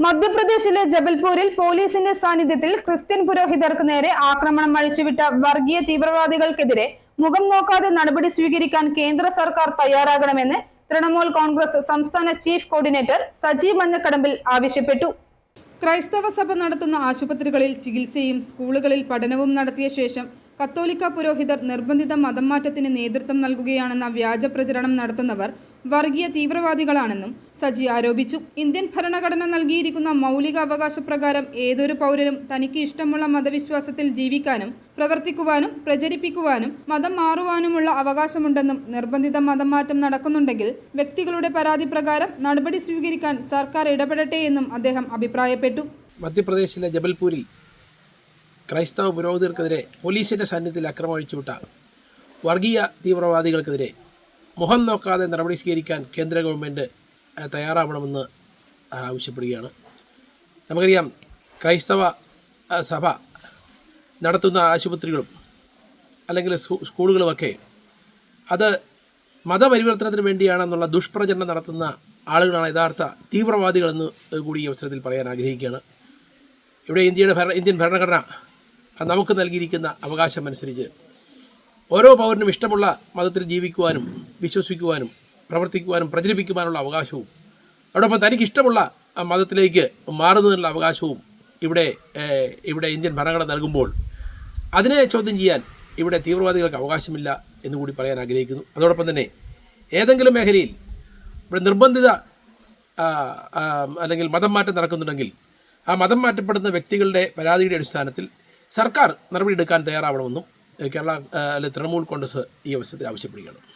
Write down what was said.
മധ്യപ്രദേശിലെ ജബൽപൂരിൽ പോലീസിന്റെ സാന്നിധ്യത്തിൽ ക്രിസ്ത്യൻ പുരോഹിതർക്ക് നേരെ ആക്രമണം അഴിച്ചുവിട്ട വർഗീയ തീവ്രവാദികൾക്കെതിരെ മുഖം നോക്കാതെ നടപടി സ്വീകരിക്കാൻ കേന്ദ്ര സർക്കാർ തയ്യാറാകണമെന്ന് തൃണമൂൽ കോൺഗ്രസ് സംസ്ഥാന ചീഫ് കോർഡിനേറ്റർ സജീവ് മഞ്ഞക്കടമ്പിൽ ആവശ്യപ്പെട്ടു. ക്രൈസ്തവ സഭ നടത്തുന്ന ആശുപത്രികളിൽ ചികിത്സയും സ്കൂളുകളിൽ പഠനവും നടത്തിയ ശേഷം കത്തോലിക്ക പുരോഹിതർ നിർബന്ധിത മതം മാറ്റത്തിന് നേതൃത്വം നൽകുകയാണെന്ന വ്യാജ പ്രചരണം നടത്തുന്നവർ വർഗീയ തീവ്രവാദികളാണെന്നും സജി ആരോപിച്ചു. ഇന്ത്യൻ ഭരണഘടന നൽകിയിരിക്കുന്ന മൗലിക അവകാശ പ്രകാരം ഏതൊരു പൗരനും തനിക്ക് ഇഷ്ടമുള്ള മതവിശ്വാസത്തിൽ ജീവിക്കാനും പ്രവർത്തിക്കുവാനും പ്രചരിപ്പിക്കുവാനും മതം മാറുവാനുമുള്ള അവകാശമുണ്ടെന്നും നിർബന്ധിത മതമാറ്റം നടക്കുന്നുണ്ടെങ്കിൽ വ്യക്തികളുടെ പരാതി പ്രകാരം നടപടി സ്വീകരിക്കാൻ സർക്കാർ ഇടപെടട്ടെ എന്നും അദ്ദേഹം അഭിപ്രായപ്പെട്ടു. മധ്യപ്രദേശിലെ ജബൽപൂരിൽ ക്രൈസ്തവ പുരോഹിതർക്കെതിരെ പോലീസിന്റെ സാന്നിധ്യത്തിൽ അക്രമം അഴിച്ചുവിട്ട വർഗീയ തീവ്രവാദികൾക്കെതിരെ മുഖം നോക്കാതെ നടപടി സ്വീകരിക്കാൻ കേന്ദ്ര ഗവൺമെന്റ് ആ, തയ്യാറാവണമെന്ന് ആവശ്യപ്പെടുകയാണ്. നമുക്കറിയാം ക്രൈസ്തവ സഭ നടത്തുന്ന ആശുപത്രികളും അല്ലെങ്കിൽ സ്കൂ- സ്കൂളുകളുമൊക്കെ അത് മതപരിവർത്തനത്തിന് വേണ്ടിയാണെന്നുള്ള ദുഷ്പ്രചരണം നടത്തുന്ന ആളുകളാണ് യഥാർത്ഥ തീവ്രവാദികളെന്ന് കൂടി ഈ അവസരത്തിൽ പറയാൻ ആഗ്രഹിക്കുകയാണ്. ഇവിടെ ഇന്ത്യയുടെ ഭരണ ഇന്ത്യൻ ഭരണഘടന നമുക്ക് നൽകിയിരിക്കുന്ന അവകാശം അനുസരിച്ച് ഓരോ പൗരനും ഇഷ്ടമുള്ള മതത്തിൽ ജീവിക്കുവാനും വിശ്വസിക്കുവാനും പ്രവർത്തിക്കുവാനും പ്രചരിപ്പിക്കുവാനുള്ള അവകാശവും. അതോടൊപ്പം തനിക്കിഷ്ടമുള്ള മതത്തിലേക്ക് മാറുന്നതിനുള്ള അവകാശവും ഇവിടെ ഇവിടെ ഇന്ത്യൻ ഭരണഘടന നൽകുമ്പോൾ അതിനെ ചോദ്യം ചെയ്യാൻ ഇവിടെ തീവ്രവാദികൾക്ക് അവകാശമില്ല എന്നുകൂടി പറയാൻ ആഗ്രഹിക്കുന്നു. അതോടൊപ്പം തന്നെ ഏതെങ്കിലും മേഖലയിൽ ഇവിടെ നിർബന്ധിത അല്ലെങ്കിൽ മതം മാറ്റം നടക്കുന്നുണ്ടെങ്കിൽ ആ മതം മാറ്റപ്പെടുന്ന വ്യക്തികളുടെ പരാതിയുടെ അടിസ്ഥാനത്തിൽ സർക്കാർ നടപടിയെടുക്കാൻ തയ്യാറാവണമെന്നും കേരള അല്ലെ തൃണമൂൽ കോൺഗ്രസ് ഈ അവസരത്തിൽ ആവശ്യപ്പെടുകയാണ്.